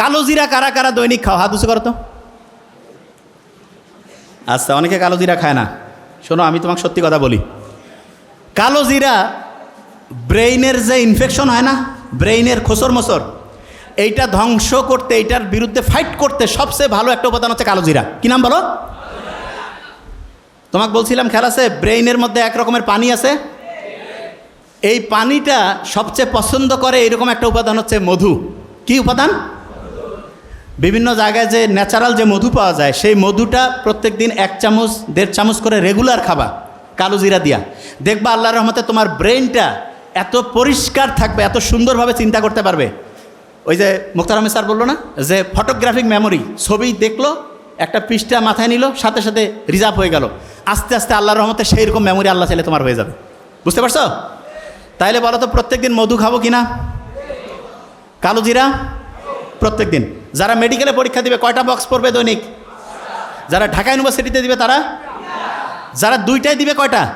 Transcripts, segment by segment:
কালো জিরা কারা কারা দৈনিক খাও? হাত উঁচু করো তো। আচ্ছা অনেকে কালো জিরা খায় না। শোনো, আমি তোমাকে সত্যি কথা বলি। কালো জিরা ব্রেইনের যে ইনফেকশন হয় না, ব্রেইনের খোসর মোসর, এইটা ধ্বংস করতে, এইটার বিরুদ্ধে ফাইট করতে সবচেয়ে ভালো একটা উপাদান হচ্ছে কালো জিরা। কি নাম বলো? তোমাকে বলছিলাম, খেয়াল আছে? ব্রেইনের মধ্যে এক রকমের পানি আছে। এই পানিটা সবচেয়ে পছন্দ করে এরকম একটা উপাদান হচ্ছে মধু। কি উপাদান? বিভিন্ন জায়গায় যে ন্যাচারাল যে মধু পাওয়া যায়, সেই মধুটা প্রত্যেক দিন এক চামচ, দেড় চামচ করে রেগুলার খাবা, কালো জিরা দিয়া। দেখবা আল্লাহর রহমতে তোমার ব্রেনটা এত পরিষ্কার থাকবে, এত সুন্দরভাবে চিন্তা করতে পারবে। ওই যে মুক্তার আহমেদ স্যার বলল না, যে ফটোগ্রাফিক মেমোরি ছবি দেখল, একটা পৃষ্ঠা মাথায় নিল, সাথে সাথে রিজার্ভ হয়ে গেল। আস্তে আস্তে আল্লাহর রহমতে সেই রকম মেমোরি আল্লাহ চাইলে তোমার হয়ে যাবে। বুঝতে পারছ? তাইলে বলো তো প্রত্যেক দিন মধু খাব কিনা? কালো জিরা? প্রত্যেক দিন যারা মেডিকেলে পরীক্ষা দিবে, কয়টা বক্স পড়বে দৈনিক? যারা ঢাকা ইউনিভার্সিটিতে দিবে, তারা? যারা দুইটাই দিবে, কয়টা?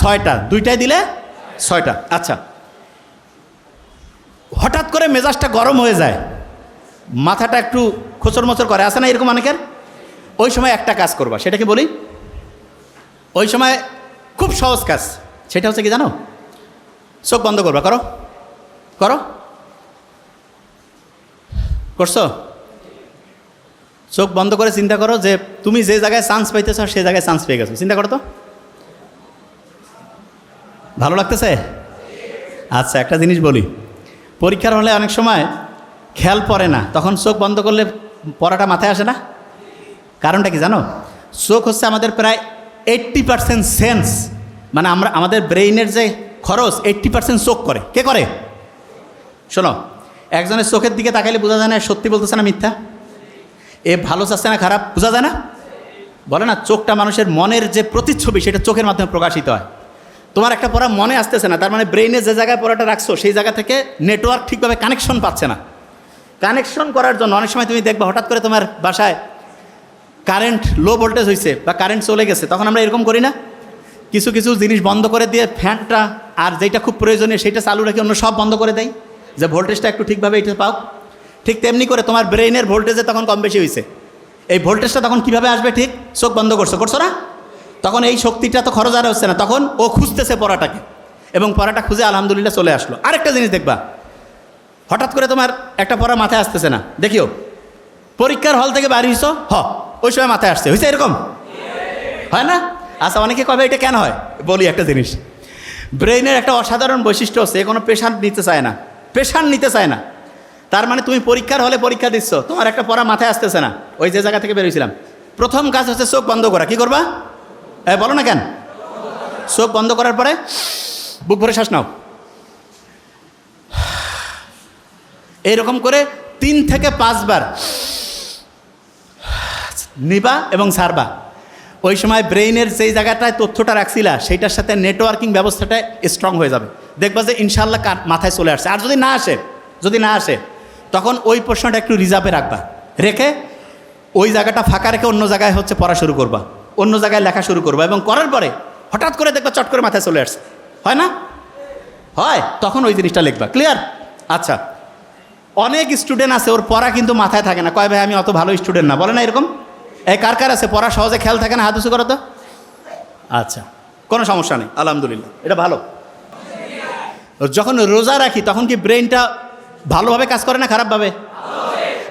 ছয়টা। দুইটাই দিলে ছয়টা। আচ্ছা। হঠাৎ করে মেজাজটা গরম হয়ে যায়। মাথাটা একটু খোচর মোচর করে। আসে না এরকম অনেকের? ওই সময় একটা কাজ করবা সেটা কি বলি। ওই সময় খুব সহজ কাজ। সেটা হচ্ছে কি জানো? চোখ বন্ধ করবা। করো। করো। করছ? চোখ বন্ধ করে চিন্তা করো যে তুমি যে জায়গায় চান্স পাইতেছ সেই জায়গায় চান্স পেয়ে গেছো। চিন্তা করো তো। ভালো লাগতেছে? আচ্ছা একটা জিনিস বলি। পরীক্ষার হলে অনেক সময় খেয়াল পড়ে না। তখন চোখ বন্ধ করলে পড়াটা মাথায় আসে না? কারণটা কি জানো? চোখ হচ্ছে আমাদের প্রায় এইট্টি পার্সেন্ট সেন্স মানে আমরা, আমাদের ব্রেইনের যে খরচ এইট্টি পার্সেন্ট চোখ করে। কে করে? শোনো একজনের চোখের দিকে তাকাইলে বোঝা যায় না সত্যি বলতেছে না মিথ্যা? এ ভালো চাচ্ছে না খারাপ, বোঝা যায় না? বলে না, চোখটা মানুষের মনের যে প্রতিচ্ছবি, সেটা চোখের মাধ্যমে প্রকাশিত হয়। তোমার একটা পড়া মনে আসতেছে না, তার মানে ব্রেইনে যে জায়গায় পড়াটা রাখছো, সেই জায়গা থেকে নেটওয়ার্ক ঠিকভাবে কানেকশন পাচ্ছে না। কানেকশন করার জন্য অনেক সময় তুমি দেখবে, হঠাৎ করে তোমার বাসায় কারেন্ট লো ভোল্টেজ হয়েছে বা কারেন্ট চলে গেছে, তখন আমরা এরকম করি না। কিছু কিছু জিনিস বন্ধ করে দিয়ে ফ্যানটা আর যেটা খুব প্রয়োজনীয় সেটা চালু রেখে অন্য সব বন্ধ করে দেয়। যে ভোল্টেজটা একটু ঠিকভাবে এটা পাও, ঠিক তেমনি করে তোমার ব্রেইনের ভোল্টেজে তখন কম বেশি হয়েছে এই ভোল্টেজটা তখন কীভাবে আসবে ঠিক? চোখ বন্ধ করছ করছ না? তখন এই শক্তিটা তো খরচ আর হচ্ছে না, তখন ও খুঁজতেছে পড়াটাকে। এবং পড়াটা খুঁজে আলহামদুলিল্লাহ চলে আসলো। আরেকটা জিনিস দেখবা, হঠাৎ করে তোমার একটা পড়া মাথায় আসতেছে না, দেখিও। পরীক্ষার হল থেকে বাড়ি হইছো? হ, ওই সময় মাথায় আসছে। হয়েছে এরকম? হয় না? আচ্ছা অনেকে কবে এটা কেন হয়? বলি একটা জিনিস। ব্রেইনের একটা অসাধারণ বৈশিষ্ট্য হচ্ছে কোনো পেশার নিতে চায় না। পেশার নিতে চায় না। তার মানে তুমি পরীক্ষার হলে পরীক্ষা দিচ্ছ, তোমার একটা পড়া মাথায় আসতেছে না। ওই যে জায়গা থেকে বেরিয়েছিলাম প্রথম কাজ হচ্ছে চোখ বন্ধ করা। কি করবা? এ, বলো না কেন? চোখ বন্ধ করার পরে বুক ভরে শ্বাস নাও। এইরকম করে তিন থেকে পাঁচবার নিবা এবং ছাড়বা। ওই সময় ব্রেইনের যেই জায়গাটায় তথ্যটা রাখছিলা, সেইটার সাথে নেটওয়ার্কিং ব্যবস্থাটা স্ট্রং হয়ে যাবে। দেখবা যে ইনশাল্লাহ মাথায় চলে আসছে। আর যদি না আসে, যদি না আসে, তখন ওই প্রশ্নটা একটু রিজার্ভে রাখবা। রেখে ওই জায়গাটা ফাঁকা রেখে অন্য জায়গায় হচ্ছে পড়া শুরু করবা। অন্য জায়গায় লেখা শুরু করবা এবং করার পরে হঠাৎ করে দেখবা চট করে মাথায় চলে আসছে। হয় না? হয়, তখন ওই জিনিসটা লিখবা। ক্লিয়ার আচ্ছা। অনেক স্টুডেন্ট আছে, ওর পড়া কিন্তু মাথায় থাকে না। কয় ভাই, আমি অত ভালো স্টুডেন্ট না। বলে না এরকম? এই কার কার আছে? পড়া সহজে খেয়াল থাকে না? হাত উঁচু করো তো। আচ্ছা। কোনো সমস্যা নেই। আলহামদুলিল্লাহ। এটা ভালো। যখন রোজা রাখি, তখন কি ব্রেনটা ভালোভাবে কাজ করে না খারাপভাবে?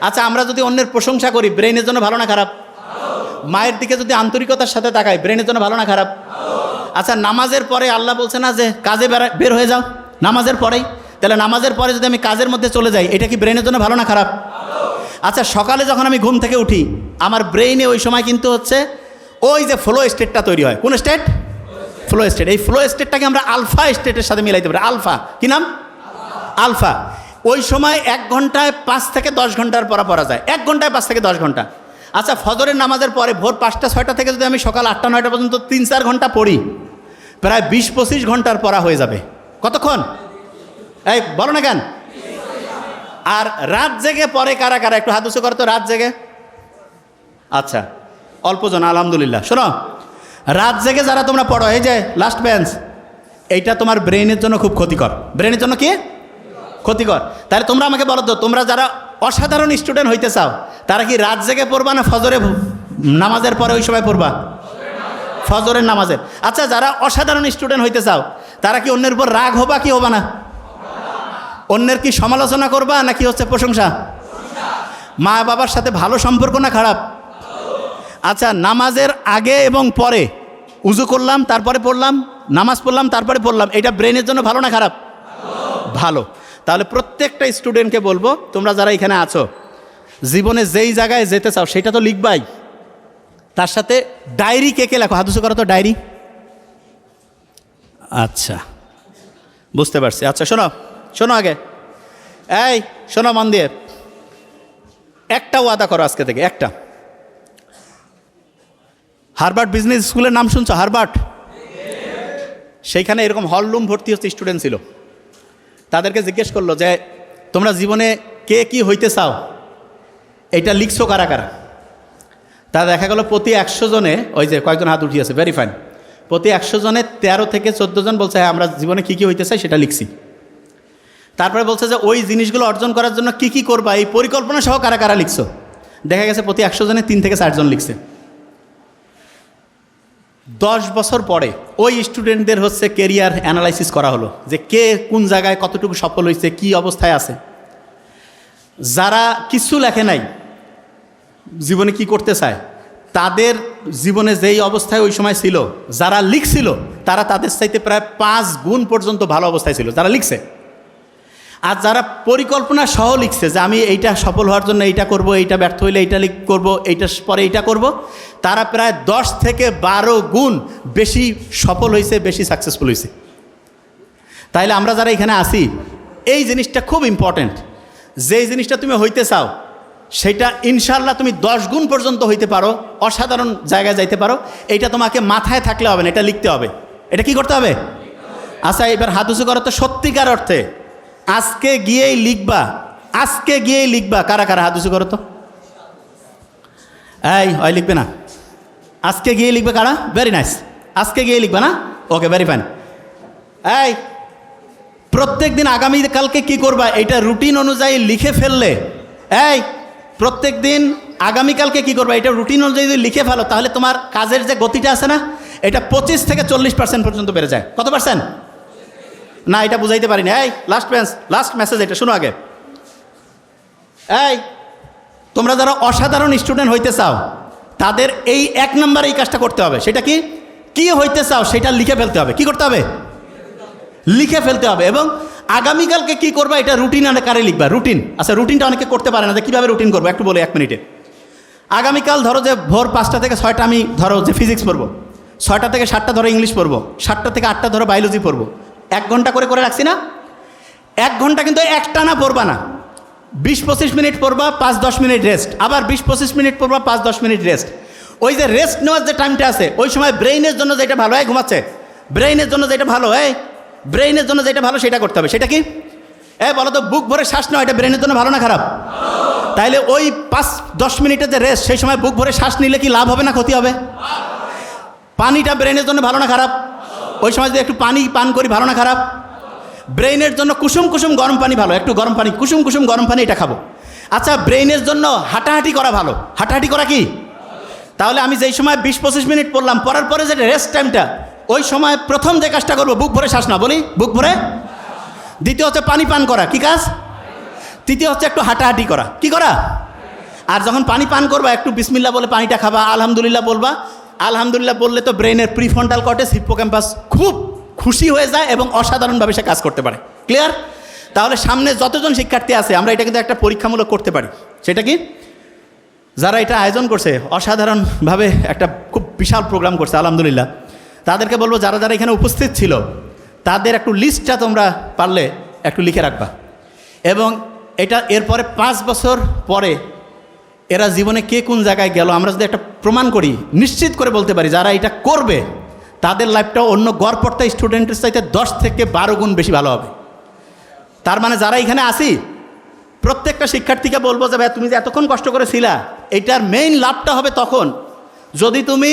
আচ্ছা আমরা যদি অন্যের প্রশংসা করি ব্রেনের জন্য ভালো না খারাপ? মায়ের দিকে যদি আন্তরিকতার সাথে তাকাই ব্রেনের জন্য ভালো না খারাপ? আচ্ছা নামাজের পরে আল্লাহ বলছে না যে, কাজে বেরা- হয়ে যাও। নামাজের পরেই। তাহলে নামাজের পরে যদি আমি কাজের মধ্যে চলে যাই, এটা কি ব্রেনের জন্য ভালো না খারাপ? আচ্ছা সকালে যখন আমি ঘুম থেকে উঠি, আমার ব্রেইনে ওই সময় কিন্তু হচ্ছে, ওই যে ফ্লো স্টেটটা তৈরি হয়। কোন স্টেট ফ্লো স্টেট এই ফ্লো স্টেটটাকে আমরা আলফা স্টেটের সাথে মিলাইতে পারি। আলফা কি নাম? আলফা ওই সময় এক ঘন্টায় পাঁচ থেকে দশ ঘণ্টার পড়া পড়া যায়। এক ঘন্টায় পাঁচ থেকে দশ ঘণ্টা। আচ্ছা ফজরের নামাজের পরে ভোর পাঁচটা, ছয়টা থেকে যদি আমি সকাল আটটা, নয়টা পর্যন্ত তিন চার ঘণ্টা পড়ি, প্রায় বিশ পঁচিশ ঘণ্টার পড়া হয়ে যাবে। কতক্ষণ? এই, বলো না কেন? আর রাত জেগে পরে কারা কারা? একটু হাত উঁচু করতো রাত জেগে। আচ্ছা অল্পজন, আলহামদুলিল্লাহ। শোনো রাত জেগে যারা তোমরা পড়ো, এই যে লাস্ট বেঞ্চ এইটা তোমার ব্রেনের জন্য খুব ক্ষতিকর। ব্রেনের জন্য কি? ক্ষতিকর। তাহলে তোমরা আমাকে বলো তো, তোমরা যারা অসাধারণ স্টুডেন্ট হইতে চাও, তারা কি রাত জেগে পড়বা না ফজরে নামাজের পরে ওই সময় পড়বা? ফজরের নামাজের। আচ্ছা যারা অসাধারণ স্টুডেন্ট হইতে চাও, তারা কি অন্যের উপর রাগ হবা কি হবা না? অন্যের কি সমালোচনা করবা নাকি হচ্ছে প্রশংসা? মা বাবার সাথে ভালো সম্পর্ক না খারাপ? আচ্ছা নামাজের আগে এবং পরে উজু করলাম, তারপরে পড়লাম, নামাজ পড়লাম, তারপরে পড়লাম। এটা ব্রেনের জন্য ভালো না খারাপ? ভালো। তাহলে প্রত্যেকটা স্টুডেন্টকে বলব, তোমরা যারা এখানে আছো, জীবনে যেই জায়গায় যেতে চাও, সেটা তো লিখবাই। তার সাথে ডায়েরি কে কে লেখো? হাদুসু করো তো, ডায়েরি। আচ্ছা। বুঝতে পারছি। আচ্ছা শোনো শোনো আগে। এই, শোনো মন দিয়ে একটা ওয়াদা করো আজকে থেকে, একটা। হারবার্ট বিজনেস স্কুলের নাম শুনছো? হারবার্ট সেইখানে এরকম হল রুম ভর্তি হচ্ছে স্টুডেন্ট ছিল। তাদেরকে জিজ্ঞেস করল যে, তোমরা জীবনে কে কি হইতে চাও? এটা লিখছো কারা কারা? তা দেখা গেল প্রতি একশো জনে, ওই যে কয়েকজন হাত উঠিয়েছে ভেরি ফাইন প্রতি একশো জনে তেরো থেকে চোদ্দ জন বলছে হ্যাঁ আমরা জীবনে কী কী হইতে চাই সেটা লিখছি। তারপরে বলছে যে, ওই জিনিসগুলো অর্জন করার জন্য কি কি করবা? এই পরিকল্পনা সহ কারা কারা লিখছো? দেখা গেছে প্রতি একশো জনে তিন থেকে চারজন লিখছে। দশ বছর পরে ওই স্টুডেন্টদের হচ্ছে কেরিয়ার অ্যানালাইসিস করা হলো যে কে কোন জায়গায় কতটুকু সফল হয়েছে, কি অবস্থায় আছে। যারা কিছু লেখে নাই, জীবনে কি করতে চায়, তাদের জীবনে যেই অবস্থায় ওই সময় ছিল, যারা লিখছিল, তারা তাদের চাইতে প্রায় পাঁচ গুণ পর্যন্ত ভালো অবস্থায় ছিল, যারা লিখছে। আর যারা পরিকল্পনা সহ লিখছে যে আমি এইটা সফল হওয়ার জন্য এইটা করব, এইটা ব্যর্থ হইলে এইটা লিখ, করব, এইটার পরে এইটা করব তারা প্রায় দশ থেকে বারো গুণ বেশি সফল হয়েছে বেশি সাকসেসফুল হয়েছে তাইলে আমরা যারা এখানে আসি এই জিনিসটা খুব ইম্পর্ট্যান্ট যেই জিনিসটা তুমি হইতে চাও, সেটা ইনশাল্লাহ তুমি দশ গুণ পর্যন্ত হইতে পারো, অসাধারণ জায়গায় যাইতে পারো। এইটা তোমাকে মাথায় থাকলে হবে না, এটা লিখতে হবে। এটা কি করতে হবে? আচ্ছা এবার হাত উঁচু করো তো সত্যিকার অর্থে। আজকে গিয়েই লিখবা, আজকে গিয়েই লিখবা। কারা কারা হাত উঁচু করো তো? এই হয় লিখবে না। আজকে গিয়ে লিখবে কারা? ভেরি নাইস আজকে গিয়ে লিখবে না? ওকে ভেরি ফাইন এই প্রত্যেক দিন আগামীকালকে কি করবা? এটা রুটিন অনুযায়ী লিখে ফেললে। এই প্রত্যেক দিন আগামীকালকে কি করবা? এটা রুটিন অনুযায়ী যদি লিখে ফেলো, তাহলে তোমার কাজের যে গতিটা আছে না, এটা পঁচিশ থেকে চল্লিশ পার্সেন্ট পর্যন্ত বেড়ে যায়। কত পার্সেন্ট না, এটা বুঝাইতে পারিনি। এই লাস্ট মেস লাস্ট মেসেজ এটা, শোনো আগে। এই, তোমরা যারা অসাধারণ স্টুডেন্ট হইতে চাও তাদের এই এক নম্বরে এই কাজটা করতে হবে। সেটা কি? কি হইতে চাও সেটা লিখে ফেলতে হবে। কি করতে হবে? লিখে ফেলতে হবে এবং আগামীকালকে কি করবা? এটা রুটিন আকারে লিখবা? রুটিন আচ্ছা রুটিনটা অনেকে করতে পারে না যে কীভাবে রুটিন করব? একটু বলে এক মিনিটে আগামীকাল ধরো যে ভোর পাঁচটা থেকে ছয়টা আমি ধরো যে ফিজিক্স পড়ব। ছয়টা থেকে সাতটা ধরো ইংলিশ পড়ব। সাতটা থেকে আটটা ধরো বায়োলজি পড়ব। এক ঘণ্টা করে করে রাখছি না? এক ঘণ্টা কিন্তু একটানা পড়বা না। বিশ পঁচিশ মিনিট পড়বা, পাঁচ দশ মিনিট রেস্ট আবার বিশ পঁচিশ মিনিট পড়বা, পাঁচ দশ মিনিট রেস্ট ওই যে রেস্ট নেওয়ার যে টাইমটা আছে, ওই সময় ব্রেইনের জন্য যেটা ভালো হয় ঘুমাচ্ছে। ব্রেইনের জন্য যেটা ভালো হয় ব্রেইনের জন্য যেটা ভালো, সেটা করতে হবে। সেটা কি? এ বলো তো, বুক ভরে শ্বাস নেওয়া এটা ব্রেনের জন্য ভালো না খারাপ? তাইলে ওই পাঁচ দশ মিনিটের যে রেস্ট সেই সময় বুক ভরে শ্বাস নিলে কি লাভ হবে না, ক্ষতি হবে? পানিটা ব্রেনের জন্য ভালো না খারাপ? ওই সময় যদি একটু পানি পান করি, ভালো না খারাপ? ব্রেইনের জন্য কুসুম কুসুম গরম পানি ভালো, একটু গরম পানি, কুসুম কুসুম গরম পানি এটা খাব। আচ্ছা ব্রেইনের জন্য হাঁটাহাঁটি করা ভালো। হাঁটাহাঁটি করা কি? তাহলে আমি যেই সময় বিশ পঁচিশ মিনিট পড়লাম, পড়ার পরে যে রেস্ট টাইমটা ওই সময় প্রথম যে কাজটা করব, বুক ভরে শ্বাস না বলি, বুক ভরে? দ্বিতীয় হচ্ছে পানি পান করা, কি কাজ? তৃতীয় হচ্ছে একটু হাঁটাহাঁটি করা, কি করা? আর যখন পানি পান করবা, একটু বিসমিল্লা বলে পানিটা খাবা, আলহামদুলিল্লাহ বলবা। আলহামদুলিল্লাহ বললে তো ব্রেনের প্রিফ্রন্টাল কর্টেক্স হিপ্পোক্যাম্পাস খুব খুশি হয়ে যায় এবং অসাধারণভাবে সে কাজ করতে পারে। ক্লিয়ার তাহলে সামনে যতজন শিক্ষার্থী আছে, আমরা এটা কিন্তু একটা পরীক্ষামূলক করতে পারি। সেটা কি? যারা এটা আয়োজন করছে, অসাধারণভাবে একটা খুব বিশাল প্রোগ্রাম করছে, আলহামদুলিল্লাহ। তাদেরকে বলব, যারা যারা এখানে উপস্থিত ছিল, তাদের একটু লিস্টটা তোমরা পারলে একটু লিখে রাখবা। এবং এটা এরপরে পাঁচ বছর পরে এরা জীবনে কে কোন জায়গায় গেল, আমরা যদি একটা প্রমাণ করি, নিশ্চিত করে বলতে পারি, যারা এটা করবে তাদের লাইফটা অন্য গড়পড়তা স্টুডেন্টের চাইতে দশ থেকে বারো গুণ বেশি ভালো হবে। তার মানে যারা এখানে আসি প্রত্যেকটা শিক্ষার্থীকে বলব যে ভাই তুমি যে এতক্ষণ কষ্ট করেছিলা, এটার মেইন লাভটা হবে তখন যদি তুমি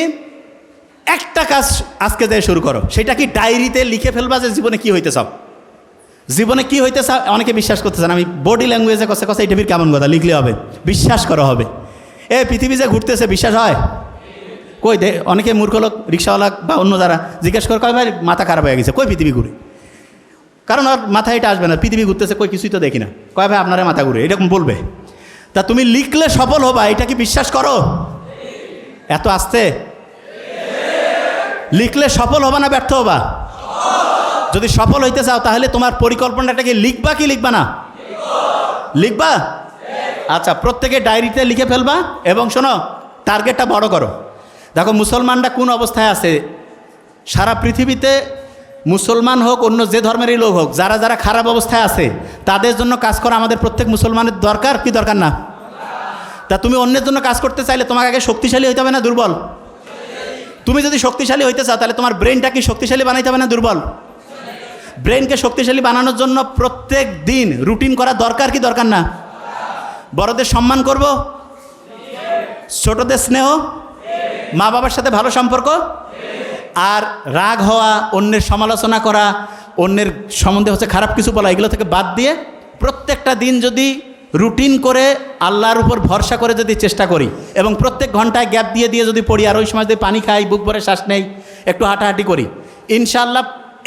একটা কাজ আজকে দিয়ে শুরু করো। সেটা কি ডায়েরিতে লিখে ফেলবা যে, জীবনে কি হইতে চাও জীবনে কি হইতেছে, অনেকে বিশ্বাস করতে চান আমি বডি ল্যাঙ্গুয়েজে কষে কষে এটা কেমন কথা লিখলে হবে, বিশ্বাস করা হবে। এ, পৃথিবী যে ঘুরতেছে, বিশ্বাস হয়? কই দে, অনেকে মূর্খ লোক, রিক্সাওয়ালা বা অন্য যারা জিজ্ঞেস করে, কয় ভাই, মাথা খারাপ হয়ে গেছে, কই পৃথিবী ঘুরে? কারণ ওর মাথায় এটা আসবে না, পৃথিবী ঘুরতেছে, কই কিছুই তো দেখি না। কয় ভাই, আপনারা মাথা ঘুরে, এরকম বলবে। তা তুমি লিখলে সফল হবা, এটা কি বিশ্বাস করো? এত আসতে? লিখলে সফল হবা না ব্যর্থ হবা? যদি সফল হইতে চাও, তাহলে তোমার পরিকল্পনাটাকে লিখবা কি লিখবা না? লিখবা? আচ্ছা প্রত্যেকে ডায়েরিতে লিখে ফেলবা, এবং শোনো টার্গেটটা বড় করো। দেখো, মুসলমানরা কোন অবস্থায় আছে? সারা পৃথিবীতে মুসলমান হোক, অন্য যে ধর্মেরই লোক হোক, যারা যারা খারাপ অবস্থায় আছে, তাদের জন্য কাজ করা আমাদের প্রত্যেক মুসলমানের দরকার, কি দরকার না? তা তুমি অন্যের জন্য কাজ করতে চাইলে তোমাকে আগে শক্তিশালী হইতে হবে না, দুর্বল? তুমি যদি শক্তিশালী হইতে চাও, তাহলে তোমার ব্রেনটা কি শক্তিশালী বানাইতে হবে না, দুর্বল? ব্রেনকে শক্তিশালী বানানোর জন্য প্রত্যেক দিন রুটিন করা দরকার, কি দরকার না? বড়দের সম্মান করব? ছোটদের স্নেহ? মা বাবার সাথে ভালো সম্পর্ক? আর রাগ হওয়া, অন্যের সমালোচনা করা, অন্যের সম্বন্ধে হচ্ছে খারাপ কিছু বলা, এগুলো থেকে বাদ দিয়ে প্রত্যেকটা দিন যদি রুটিন করে আল্লাহর উপর ভরসা করে যদি চেষ্টা করি এবং প্রত্যেক ঘন্টায় গ্যাপ দিয়ে দিয়ে যদি পড়ি, আর ওই সময় যদি পানি খাই, বুক ভরে শ্বাস নেই, একটু হাঁটাহাঁটি করি, ইনশাআল্লাহ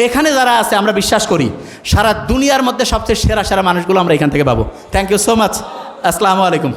এখানে যারা আছে আমরা বিশ্বাস করি, সারা দুনিয়ার মধ্যে সবচেয়ে সেরা সেরা মানুষগুলো আমরা এখান থেকে পাবো। থ্যাংক ইউ সো মাচ আসসালামু আলাইকুম।